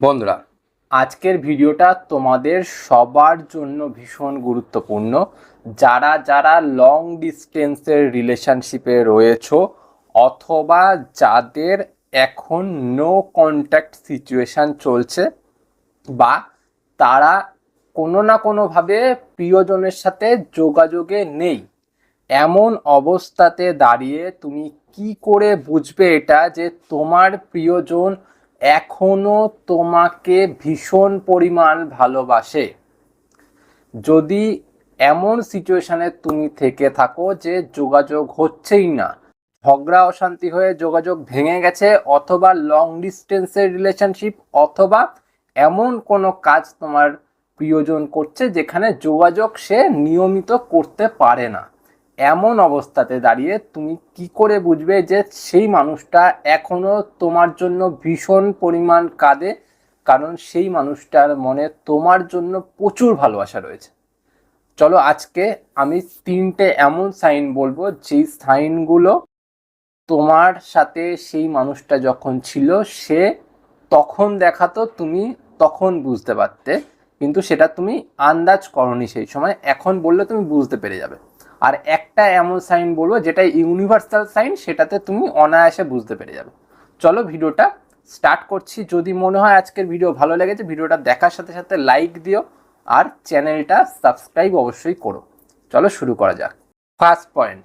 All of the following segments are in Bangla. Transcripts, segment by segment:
বন্ধুরা, আজকের ভিডিওটা তোমাদের সবার জন্য ভীষণ গুরুত্বপূর্ণ। যারা যারা লং ডিস্টেন্সের রিলেশনশিপে রয়েছো অথবা যাদের এখন নো কন্ট্যাক্ট সিচুয়েশান চলছে বা তারা কোনো না কোনোভাবে প্রিয়জনের সাথে যোগাযোগে নেই, এমন অবস্থাতে দাঁড়িয়ে তুমি কি করে বুঝবে এটা যে তোমার প্রিয়জন এখনও তোমাকে ভীষণ পরিমাণ ভালোবাসে। যদি এমন সিচুয়েশনে তুমি থেকে থাকো যে যোগাযোগ হচ্ছেই না, ঝগড়া, অশান্তি হয়ে যোগাযোগ ভেঙে গেছে অথবা লং ডিস্টেন্সের রিলেশনশিপ অথবা এমন কোনো কাজ তোমার প্রিয়জন করছে যেখানে যোগাযোগ সে নিয়মিত করতে পারে না। এমন অবস্থাতে দাঁড়িয়ে তুমি কি করে বুঝবে যে সেই মানুষটা এখনও তোমার জন্য ভীষণ পরিমাণ কাঁদে? কারণ সেই মানুষটার মনে তোমার জন্য প্রচুর ভালোবাসা রয়েছে। চলো আজকে আমি তিনটে এমন সাইন বলব, যেই সাইনগুলো তোমার সাথে সেই মানুষটা যখন ছিল, সে তখন দেখাতো, তুমি তখন বুঝতে পারতে। কিন্তু সেটা তুমি আন্দাজ করনি সেই সময়, এখন বললে তুমি বুঝতে পেরে যাবে। আর একটা এমন সাইন বলব, যেটা ইউনিভার্সাল সাইন সেটাতে তুমি অনায়াসে বুঝতে পেরে যাবে। চলো ভিডিওটা স্টার্ট করছি। যদি মনে হয় আজকের ভিডিও ভালো লেগেছে, ভিডিওটা দেখার সাথে সাথে লাইক দিও আর চ্যানেলটা সাবস্ক্রাইব অবশ্যই করো। চলো শুরু করা যাক। ফার্স্ট পয়েন্ট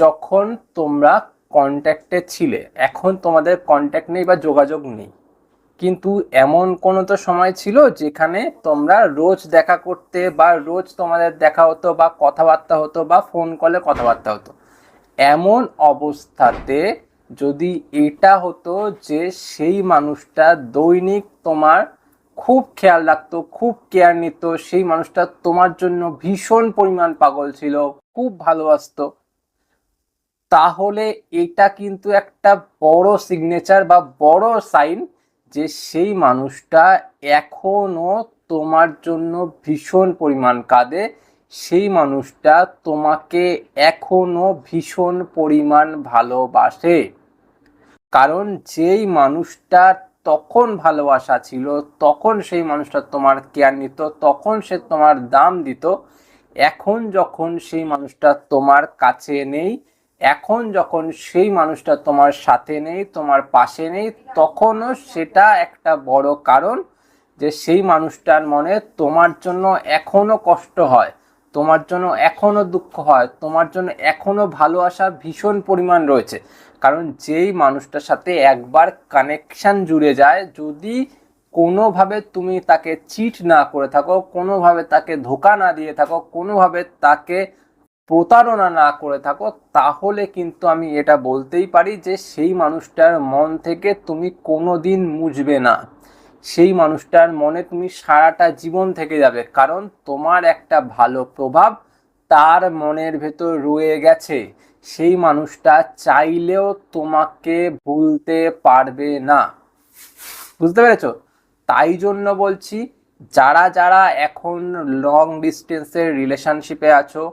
যখন তোমরা কন্ট্যাক্টে ছিলে, এখন তোমাদের কন্ট্যাক্ট নেই বা যোগাযোগ নেই কিন্তু এমন কোনো তো সময় ছিল যেখানে তোমরা রোজ দেখা করতে বা রোজ তোমাদের দেখা হতো বা কথাবার্তা হতো বা ফোন কলে কথাবার্তা হতো। এমন অবস্থাতে যদি এটা হতো যে সেই মানুষটা দৈনিক তোমার খুব খেয়াল রাখতো, খুব কেয়ার নিত, সেই মানুষটা তোমার জন্য ভীষণ পরিমাণ পাগল ছিল, খুব ভালোবাসতো, তাহলে এটা কিন্তু একটা বড় সিগনেচার বা বড় সাইন যে সেই মানুষটা এখনও তোমার জন্য ভীষণ পরিমাণ কাঁদে, সেই মানুষটা তোমাকে এখনও ভীষণ পরিমাণ ভালোবাসে। কারণ যেই মানুষটা তখন ভালোবাসা ছিল, তখন সেই মানুষটা তোমার কেয়ার নিত, তখন সে তোমার দাম দিত। এখন যখন সেই মানুষটা তোমার কাছে নেই এখন যখন সেই মানুষটা তোমার সাথে নেই, তোমার পাশে নেই, তখনও সেটা একটা বড় কারণ যে সেই মানুষটার মনে তোমার জন্য এখনও কষ্ট হয়, তোমার জন্য এখনও দুঃখ হয়, তোমার জন্য এখনও ভালোবাসা ভীষণ পরিমাণ রয়েছে। কারণ যেই মানুষটার সাথে একবার কানেকশান জুড়ে যায়, যদি কোনোভাবে তুমি তাকে চিট না করে থাকো, কোনোভাবে তাকে ধোকা না দিয়ে থাকো, কোনোভাবে তাকে প্রতারণা না করে থাকো, তাহলে কিন্তু আমি এটা বলতেই পারি যে সেই মানুষটার মন থেকে তুমি কোনো দিন মুছবে না। সেই মানুষটার মনে তুমি সারাটা জীবন থেকে যাবে, কারণ তোমার একটা ভালো প্রভাব তার মনের ভেতর রয়ে গেছে। সেই মানুষটা চাইলেও তোমাকে ভুলতে পারবে না। বুঝতে পেরেছ? তাই জন্য বলছি, যারা যারা এখন লং ডিস্টেন্সের রিলেশনশিপে আছো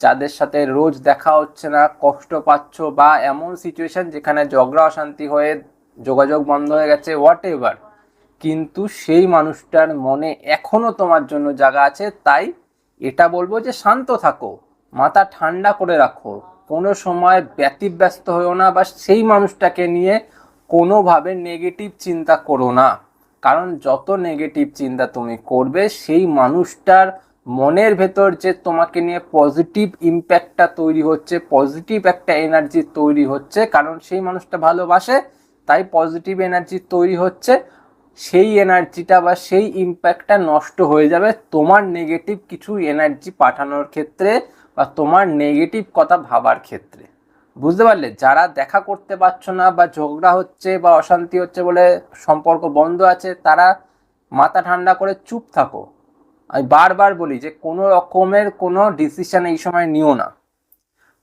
যাদের সাথে রোজ দেখা হচ্ছে না, কষ্ট পাচ্ছ বা এমন সিচুয়েশন যেখানে ঝগড়া, অশান্তি হয়ে যোগাযোগ বন্ধ হয়ে গেছে হোয়াট এভার কিন্তু সেই মানুষটার মনে এখনও তোমার জন্য জায়গা আছে, তাই এটা বলব যে শান্ত থাকো, মাথা ঠান্ডা করে রাখো। কোনো সময় ব্যতিব্যস্ত হয়েও না বা সেই মানুষটাকে নিয়ে কোনোভাবে নেগেটিভ চিন্তা করো না। কারণ যত নেগেটিভ চিন্তা তুমি করবে, সেই মানুষটার মনের ভেতর যে তোমাকে নিয়ে পজিটিভ ইম্প্যাক্টটা তৈরি হচ্ছে পজিটিভ একটা এনার্জি তৈরি হচ্ছে, কারণ সেই মানুষটা ভালোবাসে, তাই পজিটিভ এনার্জি তৈরি হচ্ছে, সেই এনার্জিটা বা সেই ইম্প্যাক্টটা নষ্ট হয়ে যাবে তোমার নেগেটিভ কিছু এনার্জি পাঠানোর ক্ষেত্রে বা তোমার নেগেটিভ কথা ভাবার ক্ষেত্রে। বুঝতে পারলে? যারা দেখা করতে পারছ না বা ঝগড়া হচ্ছে বা অশান্তি হচ্ছে বলে সম্পর্ক বন্ধ আছে, তারা মাথা ঠান্ডা করে চুপ থাকো। আমি বারবার বলি যে কোনো রকমের কোনো ডিসিশন এই সময় নিও না।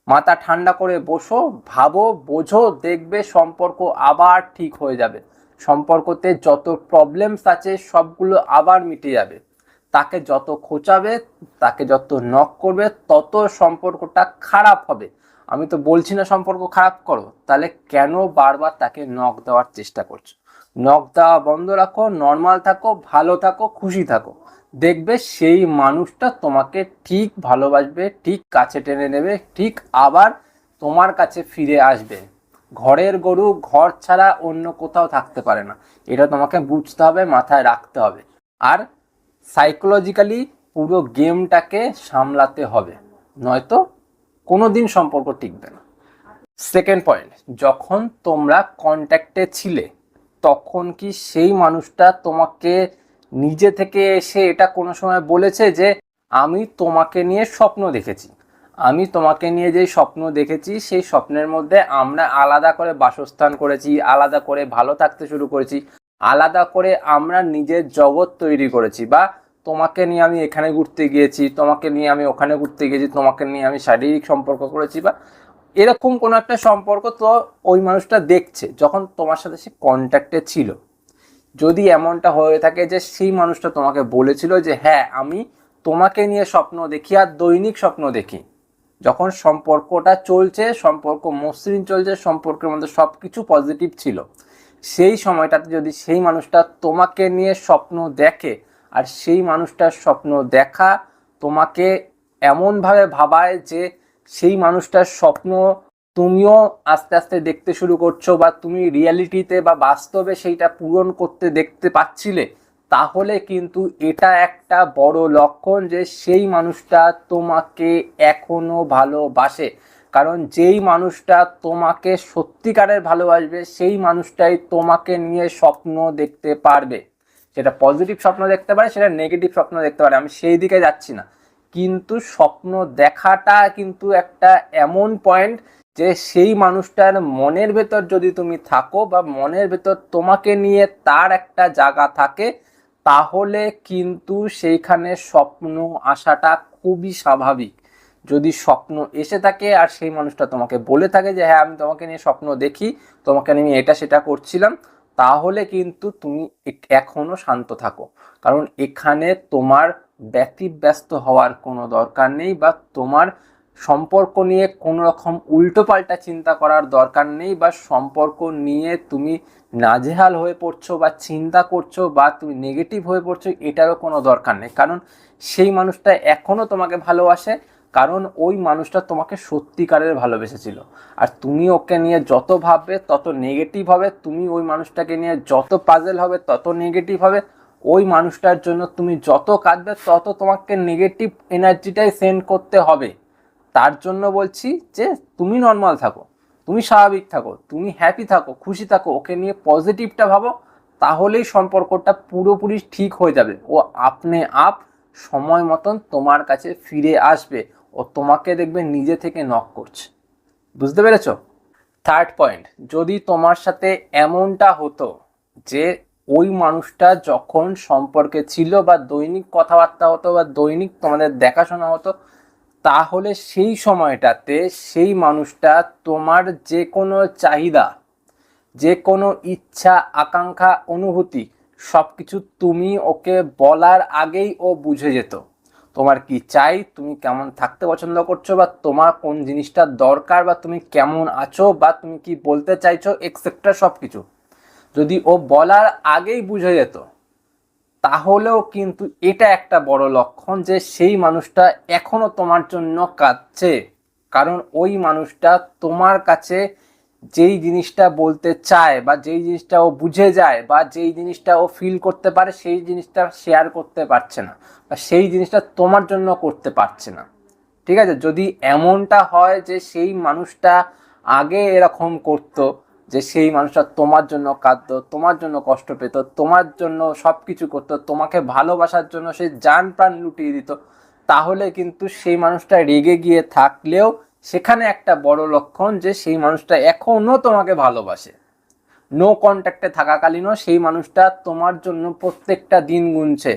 মাথা ঠান্ডা করে বসো, ভাবো, বোঝো, দেখবে সম্পর্ক আবার ঠিক হয়ে যাবে। সম্পর্কতে যত প্রবলেমস আছে সবগুলো আবার মিটে যাবে। তাকে যত খোঁচাবে, তাকে যত নক করবে, তত সম্পর্কটা খারাপ হবে। আমি তো বলছি না সম্পর্ক খারাপ করো, তাহলে কেন বারবার তাকে নক দেওয়ার চেষ্টা করছ? নখ দেওয়া বন্ধ রাখো নর্মাল থাকো, ভালো থাকো, খুশি থাকো। দেখবে সেই মানুষটা তোমাকে ঠিক ভালোবাসবে, ঠিক কাছে টেনে নেবে, ঠিক আবার তোমার কাছে ফিরে আসবে। ঘরের গরু ঘর ছাড়া অন্য কোথাও থাকতে পারে না। এটা তোমাকে বুঝতে হবে, মাথায় রাখতে হবে। আর সাইকোলজিক্যালি পুরো গেমটাকে সামলাতে হবে। নয়তো কোনো দিন সম্পর্ক টিকবে না। সেকেন্ড পয়েন্ট যখন তোমরা কন্ট্যাক্টে ছিলে, তখন কি সেই মানুষটা তোমাকে নিজে থেকে এসে এটা কোনো সময় বলেছে যে, আমি তোমাকে নিয়ে স্বপ্ন দেখেছি। আমি তোমাকে নিয়ে যেই স্বপ্ন দেখেছি, সেই স্বপ্নের মধ্যে আমরা আলাদা করে বাসস্থান করেছি, আলাদা করে ভালো থাকতে শুরু করেছি। আলাদা করে আমরা নিজের জগৎ তৈরি করেছি বা তোমাকে নিয়ে আমি এখানে ঘুরতে গিয়েছি, তোমাকে নিয়ে আমি ওখানে ঘুরতে গিয়েছি, তোমাকে নিয়ে আমি শারীরিক সম্পর্ক করেছি বা এরকম কোনো একটা সম্পর্ক তো ওই মানুষটা দেখছে যখন তোমার সাথে সে কন্ট্যাক্টে ছিল। যদি এমনটা হয়ে থাকে যে সেই মানুষটা তোমাকে বলেছিল যে হ্যাঁ আমি তোমাকে নিয়ে স্বপ্ন দেখি আর দৈনিক স্বপ্ন দেখি। যখন সম্পর্কটা চলছে, সম্পর্ক মসৃণ চলছে, সম্পর্কের মধ্যে সব কিছু পজিটিভ ছিল। সেই সময়টাতে যদি সেই মানুষটা তোমাকে নিয়ে স্বপ্ন দেখে আর সেই মানুষটার স্বপ্ন দেখা তোমাকে এমনভাবে ভাবায় যে সেই মানুষটার স্বপ্ন তুমিও আস্তে আস্তে দেখতে শুরু করছ বা তুমি রিয়ালিটিতে বা বাস্তবে সেইটা পূরণ করতে দেখতে পাচ্ছিলে, তাহলে কিন্তু এটা একটা বড় লক্ষণ যে সেই মানুষটা তোমাকে এখনও ভালোবাসে। কারণ যেই মানুষটা তোমাকে সত্যিকারের ভালোবাসবে, সেই মানুষটাই তোমাকে নিয়ে স্বপ্ন দেখতে পারবে। সেটা পজিটিভ স্বপ্ন দেখতে পারে, সেটা নেগেটিভ স্বপ্ন দেখতে পারে, আমি সেই দিকে যাচ্ছি না। কিন্তু স্বপ্ন দেখাটা কিন্তু একটা এমন পয়েন্ট যে সেই মানুষটার মনের ভেতর যদি তুমি থাকো বা মনের ভেতর তোমাকে নিয়ে তার একটা জায়গা থাকে, তাহলে কিন্তু সেইখানে স্বপ্ন আসাটা খুবই স্বাভাবিক। যদি স্বপ্ন এসে থাকে আর সেই মানুষটা তোমাকে বলে থাকে যে হ্যাঁ আমি তোমাকে নিয়ে স্বপ্ন দেখি, তোমাকে নিয়ে এটা সেটা করছিলাম, তাহলে কিন্তু তুমি এক- এখনও শান্ত থাকো। কারণ এখানে তোমার ব্যতিব্যস্ত হওয়ার কোনো দরকার নেই বা তোমার সম্পর্ক নিয়ে কোনো রকম উল্টোপাল্টা চিন্তা করার দরকার নেই বা সম্পর্ক নিয়ে তুমি নাজেহাল হয়ে পড়ছো বা চিন্তা করছ বা তুমি নেগেটিভ হয়ে পড়ছো, এটারও কোনো দরকার নেই। কারণ সেই মানুষটা এখনও তোমাকে ভালোবাসে, কারণ ওই মানুষটা তোমাকে সত্যিকারের ভালোবেসেছিল। আর তুমি ওকে নিয়ে যত ভাববে, তত নেগেটিভ হবে, তুমি ওই মানুষটাকে নিয়ে যত পাজেল হবে, তত নেগেটিভ হবে। ওই মানুষটার জন্য তুমি যত কাঁদবে, তত তোমাকে নেগেটিভ এনার্জিটাই সেন্ড করতে হবে। তার জন্য বলছি যে তুমি নর্মাল থাকো, তুমি স্বাভাবিক থাকো, তুমি হ্যাপি থাকো, খুশি থাকো, ওকে নিয়ে পজিটিভটা ভাবো, তাহলেই সম্পর্কটা পুরোপুরি ঠিক হয়ে যাবে। ও আপনি আপ সময় মতন তোমার কাছে ফিরে আসবে, ও তোমাকে দেখবে নিজে থেকে নক করছে। বুঝতে পেরেছ? থার্ড পয়েন্ট যদি তোমার সাথে এমনটা হতো যে ওই মানুষটা যখন সম্পর্কে ছিল বা দৈনিক কথাবার্তা হতো বা দৈনিক তোমাদের দেখাশোনা হতো তাহলে সেই সময়টাতে সেই মানুষটা তোমার যে কোনো চাহিদা যে কোনো ইচ্ছা, আকাঙ্ক্ষা, অনুভূতি সব কিছু তুমি ওকে বলার আগেই ও বুঝে যেত। তোমার কি চাই? তুমি কেমন থাকতে পছন্দ করছ? বা তোমার কোন জিনিসটা দরকার? বা তুমি কেমন আছো? বা তুমি কি বলতে চাইছো? এক্সেট্রা সব কিছু যদি ও বলার আগেই বুঝে যেত তাহলেও কিন্তু এটা একটা বড় লক্ষণ যে সেই মানুষটা এখনও তোমার জন্য কাঁদছে। কারণ ওই মানুষটা তোমার কাছে যেই জিনিসটা বলতে চায় বা যেই জিনিসটা ও বুঝে যায় বা যেই জিনিসটা ও ফিল করতে পারে, সেই জিনিসটা শেয়ার করতে পারছে না বা সেই জিনিসটা তোমার জন্য করতে পারছে না। ঠিক আছে? যদি এমনটা হয় যে সেই মানুষটা আগে এরকম করতো যে সেই মানুষটা তোমার জন্য কাঁদতো, তোমার জন্য কষ্ট পেত, তোমার জন্য সব কিছু করতো, তোমাকে ভালোবাসার জন্য সে যান প্রাণ লুটিয়ে দিত, তাহলে কিন্তু সেই মানুষটা রেগে গিয়ে থাকলেও সেখানে একটা বড় লক্ষণ যে সেই মানুষটা এখনও তোমাকে ভালোবাসে। নো কন্ট্যাক্টে থাকাকালীনও সেই মানুষটা তোমার জন্য প্রত্যেকটা দিন গুনছে,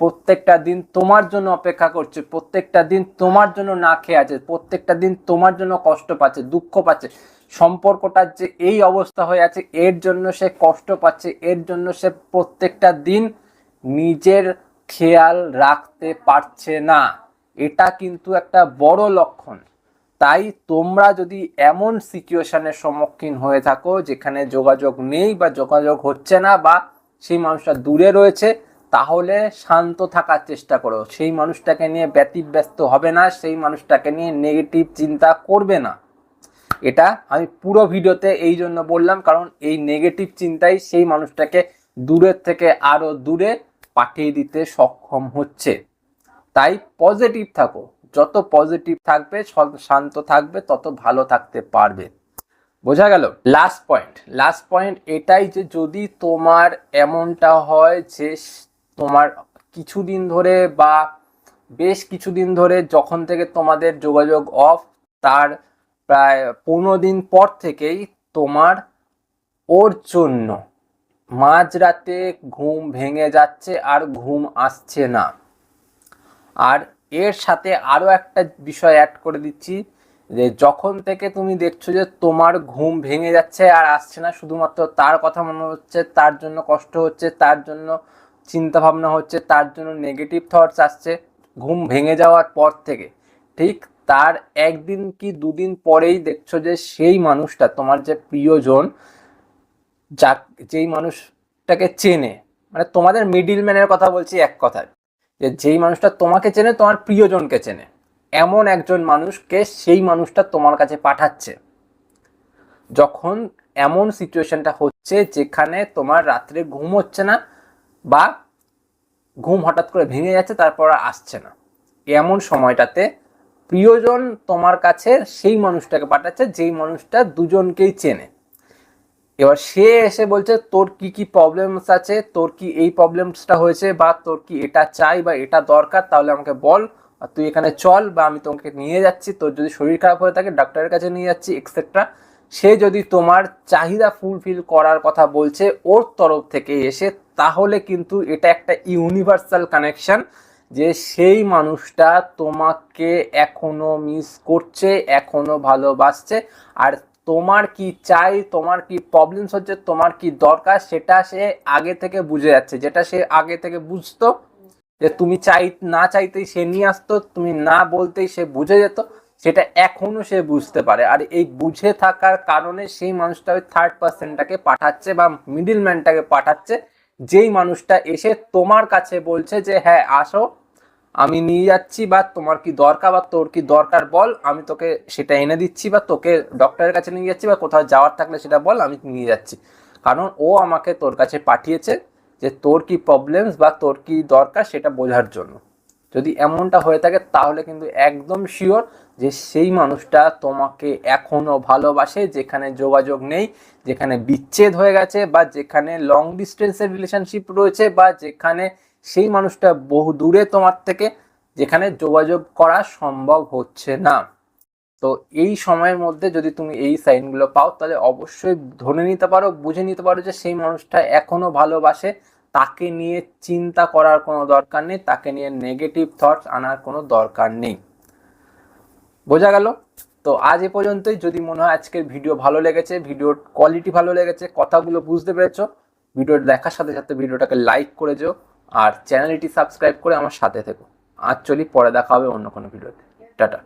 প্রত্যেকটা দিন তোমার জন্য অপেক্ষা করছে, প্রত্যেকটা দিন তোমার জন্য না খেয়ে আছে, প্রত্যেকটা দিন তোমার জন্য কষ্ট পাচ্ছে, দুঃখ পাচ্ছে। সম্পর্কটার যে এই অবস্থা হয়ে আছে, এর জন্য সে কষ্ট পাচ্ছে, এর জন্য সে প্রত্যেকটা দিন নিজের খেয়াল রাখতে পারছে না। এটা কিন্তু একটা বড় লক্ষণ। তাই তোমরা যদি এমন সিচুয়েশনের সম্মুখীন হয়ে থাকো, যেখানে যোগাযোগ নেই বা যোগাযোগ হচ্ছে না বা সেই মানুষটা দূরে রয়েছে, তাহলে শান্ত থাকার চেষ্টা করো। সেই মানুষটাকে নিয়ে ব্যতিব্যস্ত হবে না, সেই মানুষটাকে নিয়ে নেগেটিভ চিন্তা করবে না। এটা আমি পুরো ভিডিওতে এই জন্য বললাম, কারণ এই নেগেটিভ চিন্তাই সেই মানুষটাকে দূরের থেকে আরও দূরে পাঠিয়ে দিতে সক্ষম হচ্ছে। তাই পজিটিভ থাকো। যত পজিটিভ থাকবে শান্ত থাকবে, তত ভালো থাকতে পারবে। বোঝা গেল? লাস্ট পয়েন্ট লাস্ট পয়েন্ট এটাই যে যদি তোমার এমনটা হয় যে তোমার কিছুদিন ধরে বা বেশ কিছুদিন ধরে যখন থেকে তোমাদের যোগাযোগ অফ তার প্রায় পনেরো দিন পর থেকেই তোমার ওর জন্য। মাঝরাতে ঘুম ভেঙে যাচ্ছে আর ঘুম আসছে না। আর এর সাথে আরও একটা বিষয় অ্যাড করে দিচ্ছি যে যখন থেকে তুমি দেখছ যে তোমার ঘুম ভেঙে যাচ্ছে আর আসছে না, শুধুমাত্র তার কথা মনে হচ্ছে, তার জন্য কষ্ট হচ্ছে, তার জন্য চিন্তা ভাবনা হচ্ছে, তার জন্য নেগেটিভ থটস আসছে, ঘুম ভেঙে যাওয়ার পর থেকে। ঠিক তার একদিন কি দুদিন পরেই দেখছ যে সেই মানুষটা, তোমার যে প্রিয়জন যা যেই মানুষটাকে চেনে মানে তোমাদের মিডিল ম্যানের কথা বলছি এক কথায়, যে যেই মানুষটা তোমাকে চেনে, তোমার প্রিয়জনকে চেনে, এমন একজন মানুষকে সেই মানুষটা তোমার কাছে পাঠাচ্ছে। যখন এমন সিচুয়েশনটা হচ্ছে যেখানে তোমার রাত্রে ঘুম হচ্ছে না বা ঘুম হঠাৎ করে ভেঙে যাচ্ছে, তারপর আসছে না। এমন সময়টাতে প্রিয়জন তোমার কাছে সেই মানুষটাকে পাঠাচ্ছে, যেই মানুষটা দুজনকেই চেনে। এবার সে এসে বলছে, তোর কি কি প্রবলেমস আছে? তোর কি এই প্রবলেমসটা হয়েছে? বা তোর কি এটা চাই বা এটা দরকার? তাহলে আমাকে বল, আর তুই এখানে চল বা আমি তোমাকে নিয়ে যাচ্ছি। তোর যদি শরীর খারাপ হয়ে থাকে, ডাক্তারের কাছে নিয়ে যাচ্ছি এক্সেট্রা সে যদি তোমার চাহিদা ফুলফিল করার কথা বলছে, ওর তরফ থেকে এসে, তাহলে কিন্তু এটা একটা ইউনিভার্সাল কানেকশন যে সেই মানুষটা তোমাকে এখনও মিস করছে, এখনও ভালোবাসছে, আর তোমার কি চাই, তোমার কি প্রবলেমস হচ্ছে, তোমার কি দরকার, সেটা সে আগে থেকে বুঝে যাচ্ছে, যেটা সে আগে থেকে বুঝতো, যে তুমি চাই, না চাইতেই সে নিয়ে আসতো, তুমি না বলতেই সে বুঝে যেত, সেটা এখনও সে বুঝতে পারে। আর এই বুঝে থাকার কারণে সেই মানুষটা ওই থার্ড পার্সনটাকে পাঠাচ্ছে বা মিডিল ম্যানটাকে পাঠাচ্ছে যেই মানুষটা এসে তোমার কাছে বলছে যে হ্যাঁ আসো, আমি নিয়ে যাচ্ছি বা তোমার কি দরকার বা তোর কি দরকার বল, আমি তোকে সেটা এনে দিচ্ছি বা তোকে ডক্টরের কাছে নিয়ে যাচ্ছি বা কোথাও যাওয়ার থাকলে সেটা বল, আমি নিয়ে যাচ্ছি। কারণ ও আমাকে তোর কাছে পাঠিয়েছে যে, তোর কি প্রবলেমস বা তোর কি দরকার সেটা বোঝার জন্য। যদি এমনটা হয়ে থাকে, তাহলে কিন্তু একদম শিওর যে সেই মানুষটা তোমাকে এখনও ভালোবাসে, যেখানে যোগাযোগ নেই, যেখানে বিচ্ছেদ হয়ে গেছে, বা যেখানে লং ডিস্টেন্সের রিলেশনশিপ রয়েছে, বা যেখানে সেই মানুষটা বহু দূরে তোমার থেকে, যেখানে যোগাযোগ করা সম্ভব হচ্ছে না। তো এই সময়ের মধ্যে যদি তুমি এই সাইনগুলো পাও, তাহলে অবশ্যই ধরে নিতে পারো, বুঝে নিতে পারো যে সেই মানুষটা এখনও ভালোবাসে তাকে নিয়ে চিন্তা করার কোনো দরকার নেই, তাকে নিয়ে নেগেটিভ থটস আনার কোনো দরকার নেই। বোঝা গেল? তো আজ এ পর্যন্তই। যদি মনে হয় আজকের ভিডিও ভালো লেগেছে ভিডিওর কোয়ালিটি ভালো লেগেছে, কথাগুলো বুঝতে পেরেছ ভিডিও দেখার সাথে সাথে ভিডিওটাকে লাইক করে যেও আর চ্যানেলটি সাবস্ক্রাইব করে আমার সাথে থেকো। আজ চলি, পরে দেখা হবে অন্য কোনো ভিডিওতে টাটা।